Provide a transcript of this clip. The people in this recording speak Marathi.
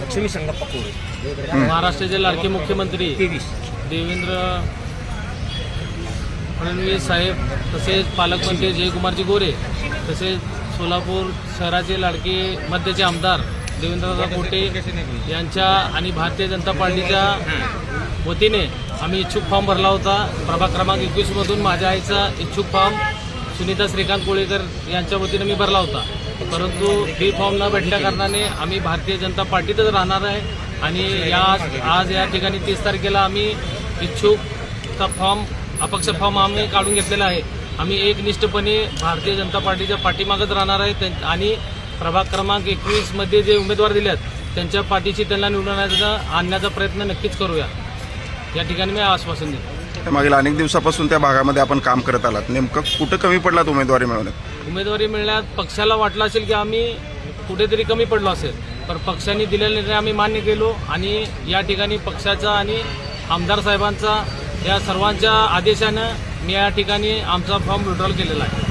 लक्ष्मी संगप्पा कोरे महाराष्ट्राचे लाडके मुख्यमंत्री देवेंद्र फडणवीस साहेब तसेच पालकमंत्री जयकुमारजी गोरे तसेच सोलापूर शहराचे लाडके मध्याचे आमदार देवेंद्रदादा कोटे यांच्या आणि भारतीय जनता पार्टीच्या वतीने आम्ही इच्छुक फॉर्म भरला होता. प्रभाग क्रमांक एकवीसमधून माझ्या आईचा इच्छुक फॉर्म सुनीता श्रीकांत कोळेकर यांच्या वतीने मी भरला होता. परंतु बी फॉर्म न भेटल्या कारणाने आम्ही भारतीय जनता पार्टीतच राहणार आहे आणि या आज या ठिकाणी तीस तारखेला आम्ही इच्छुकचा फॉर्म अपक्ष फॉर्म आम्ही काढून घेतलेला आहे. आम्ही एकनिष्ठपणे भारतीय जनता पार्टीच्या पाठीमागच राहणार आहे. त्यां- आणि प्रभाग क्रमांक एकवीसमध्ये जे उमेदवार दिलेत त्यांच्या पाठीशी त्यांना निवडण्याचा आणण्याचा आणण्याचा प्रयत्न नक्कीच करूया. या ठिकाणी मी आश्वासन देतो. मागील अनेक दिवसापासून त्या भागामध्ये आपण काम करत आलात. नेमकं कुठं कमी पडलात उमेदवारी मिळवण्यात? उमेदवारी मिळण्यात पक्षाला वाटलं असेल की आम्ही कुठेतरी कमी पडलो असेल पण पक्षाने दिलेला निर्णय आम्ही मान्य केलो आणि या ठिकाणी पक्षाचा आणि आमदार साहेबांचा या सर्वांच्या आदेशानं मी या ठिकाणी आमचा फॉर्म विड्रॉल केलेला आहे.